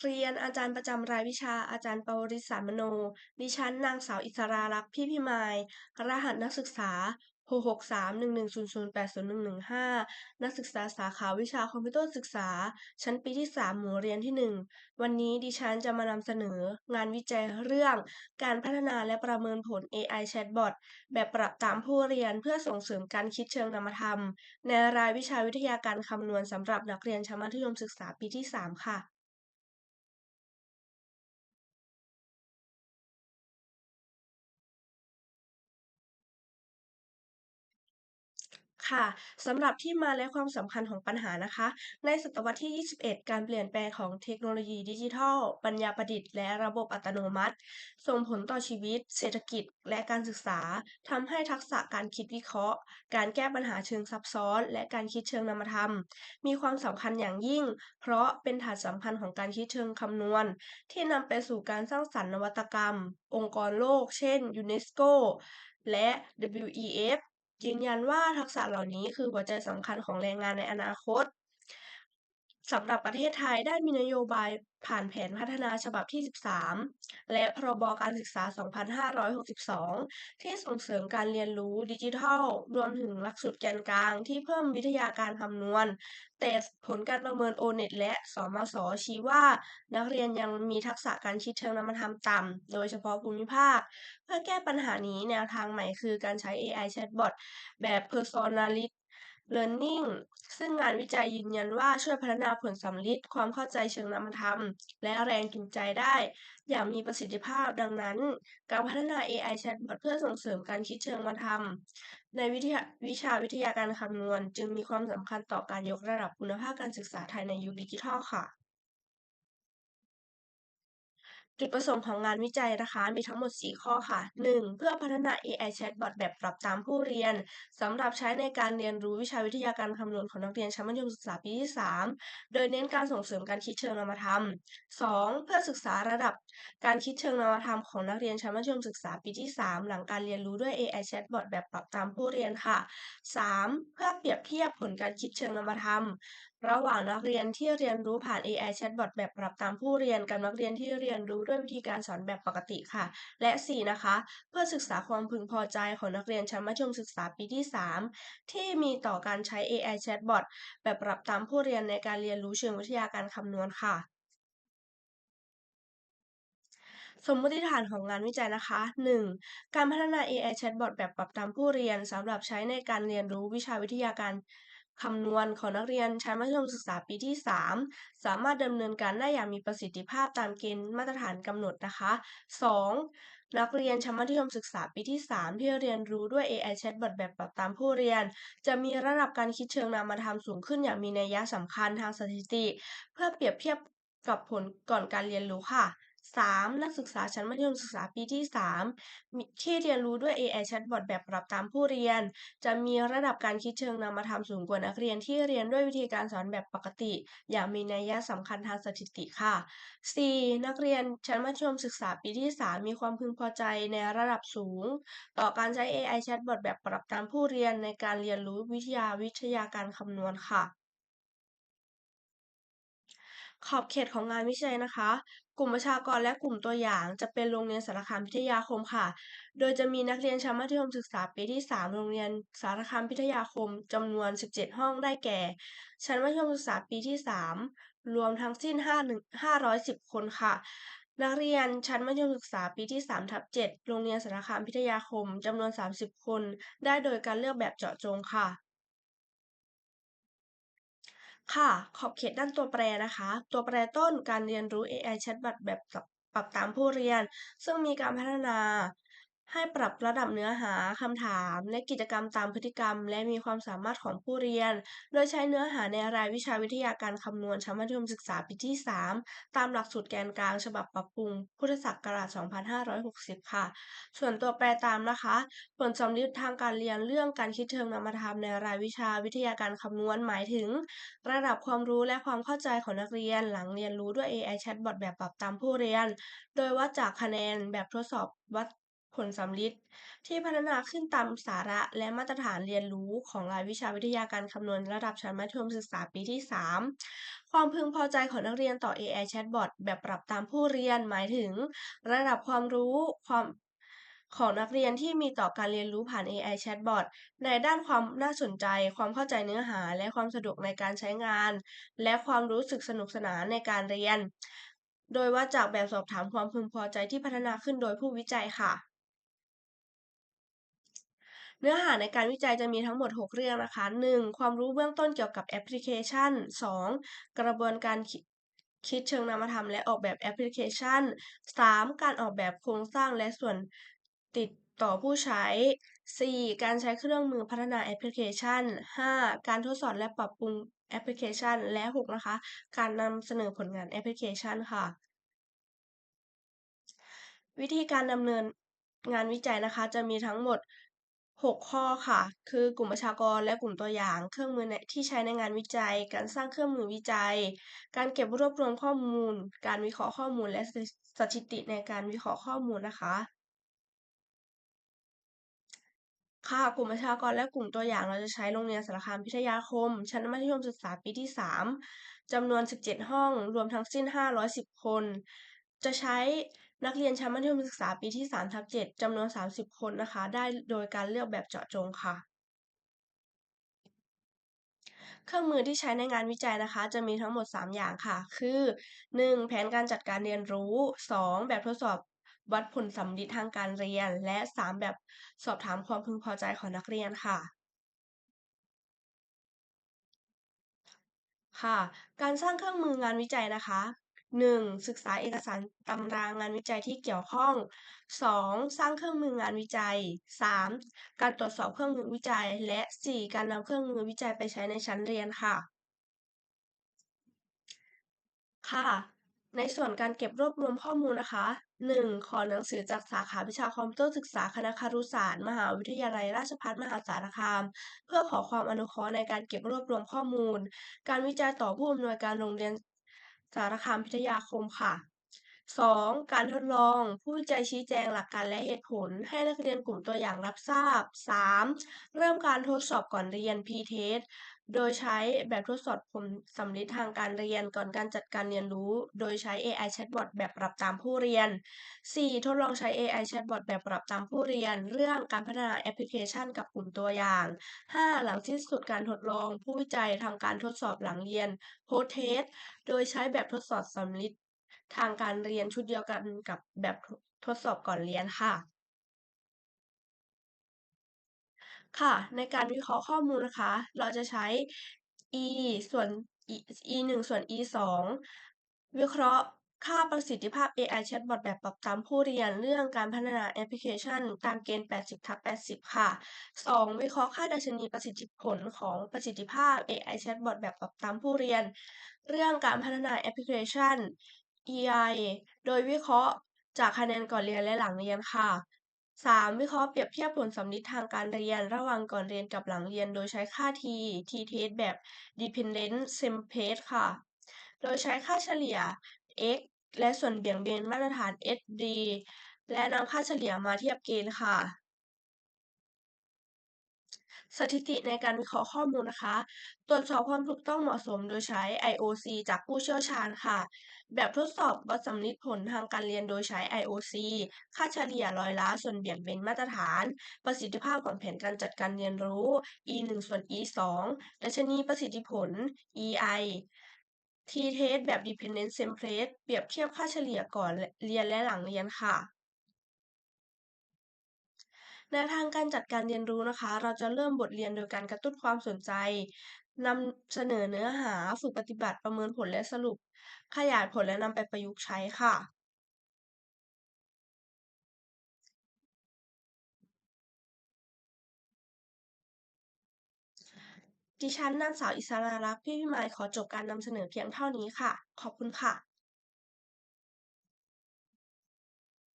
เรียนอาจารย์ประจำรายวิชาอาจารย์ปวริศสามโน ดิฉันนางสาวอิสราลักษ์พี่พิมาย รหัสนักศึกษา 66311001015 นักศึกษาสาขาวิชาคอมพิวเตอร์ศึกษา ชั้นปีที่ 3 หมู่เรียนที่ 1 วันนี้ดิฉันจะมานำเสนอ งานวิจัยเรื่องการพัฒนาและประเมินผล AI Chatbot แบบปรับตามผู้เรียนเพื่อส่งเสริมการคิดเชิงนามธรรม ในรายวิชาวิทยาการคำนวณสำหรับนักเรียนชั้นมัธยมศึกษาปีที่ 3 ค่ะ ค่ะสำหรับที่มาและความสำคัญของปัญหานะคะ ในศตวรรษที่ 21 การเปลี่ยนแปลงของเทคโนโลยีดิจิทัล ปัญญาประดิษฐ์และระบบอัตโนมัติ ส่งผลต่อชีวิต เศรษฐกิจ และการศึกษาทำให้ทักษะการคิดวิเคราะห์ การแก้ปัญหาเชิงซับซ้อน และการคิดเชิงนามธรรม มีความสำคัญอย่างยิ่ง เพราะเป็นฐานสำคัญของการคิดเชิงคำนวณ ที่นำไปสู่การสร้างสรรค์นวัตกรรม องค์กรโลก เช่นยูเนสโกและ WEF ยืนยันว่าทักษะเหล่านี้คือหัวใจสำคัญของแรงงานในอนาคต สำหรับประเทศไทยได้มีนโยบายผ่านแผนพัฒนาฉบับที่ 13 และพรบการศึกษา 2562 ที่ส่งเสริมการเรียนรู้ดิจิทัล รวมถึงหลักสูตรแกนกลางที่เพิ่มวิทยาการคำนวณ แต่ผลการประเมิน O-NET และสมศชี้ว่า นักเรียนยังมีทักษะการคิดเชิงนามธรรมต่ำ โดยเฉพาะภูมิภาค เพื่อแก้ปัญหานี้แนวทางใหม่คือการใช้ AI Chatbot แบบ Personalized Learning ซึ่งงานวิจัยยืนยันว่าช่วยพัฒนาผลสัมฤทธิ์ความเข้าใจเชิงนามธรรม และแรงจูงใจได้ อย่างมีประสิทธิภาพดังนั้น การพัฒนา AI Chatbot เพื่อส่งเสริมการคิดเชิงนามธรรม ในวิทยาวิชาวิทยาการคำนวณ จึงมีความสำคัญต่อการยกระดับคุณภาพการศึกษาไทยในยุคดิจิทัลค่ะ จุดประสงค์ของงานวิจัยนะคะมีทั้งหมด 4 ข้อค่ะ 1. เพื่อพัฒนา AI Chatbot แบบปรับตามผู้เรียนสำหรับใช้ในการเรียนรู้วิชาวิทยาการคำนวณของนักเรียนชั้นมัธยมศึกษาปีที่ 3 โดยเน้นการส่งเสริมการคิดเชิงนามธรรม 2. เพื่อศึกษาระดับ การคิดเชิงนามธรรมของนักเรียนชั้นมัธยมศึกษาปีที่ 3 หลังการเรียนรู้ด้วย AI Chatbot แบบปรับตามผู้เรียนค่ะ 3. เพื่อเปรียบเทียบผลการคิดเชิงนามธรรม ระหว่างนักเรียนที่เรียนรู้ผ่าน AI Chatbot แบบปรับตามผู้เรียนกับนักเรียนที่เรียนรู้ด้วยวิธีการสอนแบบปกติค่ะ และ 4. นะคะ เพื่อศึกษาความพึงพอใจของนักเรียนชั้นมัธยมศึกษาปีที่ 3 ที่มีต่อการใช้ AI Chatbot แบบปรับตามผู้เรียนในการเรียนรู้เชิงวิทยาการคำนวณค่ะ สมมติฐานของงานวิจัยนะคะ 1. การพัฒนา AI Chatbot แบบปรับตามผู้เรียนสำหรับใช้ในการเรียนรู้วิชาวิทยาการคำนวณของนักเรียนชั้นมัธยมศึกษาปีที่ 3 สามารถดำเนินการได้อย่างมีประสิทธิภาพตามเกณฑ์มาตรฐานกำหนดนะคะ 2. นักเรียนชั้นมัธยมศึกษาปีที่ 3 ที่เรียนรู้ด้วย AI Chatbot แบบปรับตามผู้เรียน จะมีระดับการคิดเชิงนามธรรมสูงขึ้นอย่างมีนัยสำคัญทางสถิติ เพื่อเปรียบเทียบกับผลก่อนการเรียนรู้ค่ะ 3. นักศึกษาชั้นมัธยมศึกษาปีที่ 3 ที่เรียนรู้ด้วย AI Chatbot แบบปรับตามผู้เรียน จะมีระดับการคิดเชิงนามธรรมสูงกว่านักเรียนที่เรียนด้วยวิธีการสอนแบบปกติ อย่างมีนัยยะสำคัญทางสถิติค่ะ 4. นักเรียนชั้นมัธยมศึกษาปีที่ 3 มีความพึงพอใจในระดับสูง ต่อการใช้ AI Chatbot แบบปรับตามผู้เรียนในการเรียนรู้วิทยาวิทยาการคำนวณค่ะ ขอบเขตของงานวิจัยนะคะ กลุ่มประชากรและกลุ่มตัวอย่างจะเป็นโรงเรียนสารคามพิทยาคมค่ะ โดยจะมีนักเรียนชั้นมัธยมศึกษาปีที่ 3 โรงเรียนสารคามพิทยาคมจำนวน 17 ห้องได้แก่ ชั้นมัธยมศึกษาปีที่ 3 รวมทั้งสิ้น5 510 คนค่ะ นักเรียนชั้นมัธยมศึกษาปีที่3ทับ7โรงเรียนสารคามพิทยาคมจำนวน 30 คน ได้โดยการเลือกแบบเจาะจงค่ะ ค่ะ ขอบเขตด้านตัวแปรนะคะ ตัวแปรต้นการเรียนรู้ AI Chatbot แบบปรับตามผู้เรียน ซึ่งมีการพัฒนา ให้ปรับระดับเนื้อหา คำถาม และกิจกรรมตามพฤติกรรม และมีความสามารถของผู้เรียน โดยใช้เนื้อหาในรายวิชาวิทยาการคำนวณชั้นมัธยมศึกษาปีที่ 3 ตามหลักสูตรแกนกลาง ฉบับปรับปรุง พุทธศักราช 2560 ค่ะ ส่วนตัวแปรตามนะคะ ผลสัมฤทธิ์ทางการเรียนเรื่องการคิดเชิงนามธรรมในรายวิชาวิทยาการคำนวณหมายถึง ระดับความรู้และความเข้าใจของนักเรียน หลังเรียนรู้ด้วย AI Chatbot แบบปรับตามผู้เรียน โดยวัดจากคะแนนแบบทดสอบวัด ผลสัมฤทธิ์ที่พัฒนาขึ้นตามสาระและมาตรฐานเรียนรู้ของรายวิชาวิทยาการคำนวณระดับชั้นมัธยมศึกษาปีที่ 3 ความพึงพอใจของนักเรียนต่อ AI Chatbot แบบปรับตามผู้เรียนหมายถึง ระดับความรู้ความของนักเรียนที่มีต่อการเรียนรู้ผ่าน AI Chatbot ในด้านความน่าสนใจ ความเข้าใจเนื้อหา และความสะดวกในการใช้งาน และความรู้สึกสนุกสนานในการเรียน โดยวัดจากแบบสอบถามความพึงพอใจที่พัฒนาขึ้นโดยผู้วิจัยค่ะ เนื้อหาในการวิจัยจะมีทั้งหมด 6 เรื่องนะคะ 1. ความรู้เบื้องต้นเกี่ยวกับแอปพลิเคชัน 2. กระบวนการคิดเชิงนามธรรมและออกแบบแอปพลิเคชัน 3. การออกแบบโครงสร้างและส่วนติดต่อผู้ใช้ 4. การใช้เครื่องมือพัฒนาแอปพลิเคชัน 5. การทดสอบและปรับปรุงแอปพลิเคชัน และ 6 นะคะ การนำเสนอผลงานแอปพลิเคชันค่ะ วิธีการดำเนินงานวิจัยนะคะ จะมีทั้งหมด 6 ข้อค่ะ คือกลุ่มประชากรและกลุ่มตัวอย่าง เครื่องมือในที่ใช้ในงานวิจัย การสร้างเครื่องมือวิจัย การเก็บรวบรวมข้อมูล การวิเคราะห์ข้อมูลและสถิติในการวิเคราะห์ข้อมูลนะคะ ค่ะ กลุ่มประชากรและกลุ่มตัวอย่างเราจะใช้โรงเรียนสารคามพิทยาคม ชั้นมัธยมศึกษาปีที่ 3จำนวน 17 ห้อง รวมทั้งสิ้น 510 คน จะใช้นักเรียนชั้นมัธยมศึกษาปีที่3ทับ7จำนวน 30 คนนะคะ ได้โดยการเลือกแบบเจาะจงค่ะ เครื่องมือที่ใช้ในงานวิจัยนะคะ จะมีทั้งหมด 3 อย่างค่ะ คือ 1. แผนการจัดการเรียนรู้ 2. แบบทดสอบวัดผลสัมฤทธิ์ทางการเรียน และ 3. แบบสอบถามความพึงพอใจของนักเรียนค่ะค่ะ การสร้างเครื่องมืองานวิจัยนะคะ 1. ศึกษาเอกสารตำรางงานวิจัยที่เกี่ยวข้อง 2. สร้างเครื่องมืองานวิจัย 3. การตรวจสอบเครื่องมือวิจัย และ 4. การนำเครื่องมือวิจัยไปใช้ในชั้นเรียนค่ะ ค่ะ ในส่วนการเก็บรวบรวมข้อมูลนะคะ 1. ขอหนังสือจากสาขาวิชาคอมพิวเตอร์ศึกษาคณะครุศาสตร์ มหาวิทยาลัยราชภัฏมหาสารคาม เพื่อขอความอนุเคราะห์ในการเก็บรวบรวมข้อมูล การวิจัยต่อผู้อำนวยการโรงเรียน สารคามพิทยาคมค่ะ 2. การทดลองผู้วิจัยชี้แจงหลักการและเหตุผล ให้นักเรียนกลุ่มตัวอย่างรับทราบ 3. เริ่มการทดสอบก่อนเรียน P-test โดยใช้แบบทดสอบผลสัมฤทธิ์ทางการเรียนก่อนการจัดการเรียนรู้ โดยใช้ AI Chatbot แบบปรับตามผู้เรียน 4. ทดลองใช้ AI Chatbot แบบปรับตามผู้เรียน เรื่องการพัฒนาแอปพลิเคชันกับกลุ่มตัวอย่าง 5. หลังสิ้นสุดการทดลองผู้วิจัยทำการทดสอบหลังเรียน Post Test โดยใช้แบบทดสอบสัมฤทธิ์ทางการเรียนชุดเดียวกันกับแบบทดสอบก่อนเรียนค่ะ ค่ะ ในการวิเคราะห์ข้อมูลนะคะ เราจะใช้ e ส่วน e e 1ส่วน e 2วิเคราะห์ค่าประสิทธิภาพ AI Chatbot แบบปรับตามผู้เรียนเรื่องการพัฒนาแอปพลิเคชัน ตามเกณฑ์ 80/80 ค่ะ 2. วิเคราะห์ค่าดัชนีประสิทธิผลของประสิทธิภาพ AI Chatbot แบบปรับตามผู้เรียน เรื่องการพัฒนาแอปพลิเคชัน EI โดยวิเคราะห์จากคะแนนก่อนเรียนและหลังเรียนค่ะ 3. วิเคราะห์เปรียบเทียบผลสัมฤทธิ์ทางการเรียน ระหว่างก่อนเรียนกับหลังเรียน โดยใช้ค่า t t-test แบบ dependent semplate ค่ะ โดยใช้ค่าเฉลี่ย x และส่วนเบี่ยงเบนมาตรฐาน SD และนำค่าเฉลี่ยมาเทียบเกณฑ์ค่ะ สถิติในการวิเคราะห์ข้อมูลนะคะ ตรวจสอบความถูกต้องเหมาะสมโดยใช้ IOC จากผู้เชี่ยวชาญค่ะ แบบทดสอบวัดสัมฤทธิ์ผลทางการเรียนโดยใช้ IOC ค่าเฉลี่ยร้อยละส่วนเบี่ยงเบนมาตรฐาน ประสิทธิภาพของแผนการจัดการเรียนรู้ e 1ส่วน e 2ดัชนีประสิทธิผล EI t-test แบบ dependent semplate เปรียบเทียบค่าเฉลี่ยก่อนเรียนและหลังเรียนค่ะ แนวทางการจัดการเรียนรู้นะคะ เราจะเริ่มบทเรียนโดยการกระตุ้นความสนใจนำเสนอเนื้อหาฝึกปฏิบัติประเมินผลและสรุป ขยายผลและนำไปประยุกต์ใช้ค่ะ ดิฉันนางสาวอิสราลักษณ์พี่พิมายขอจบการนำเสนอเพียงเท่านี้ค่ะ ขอบคุณค่ะ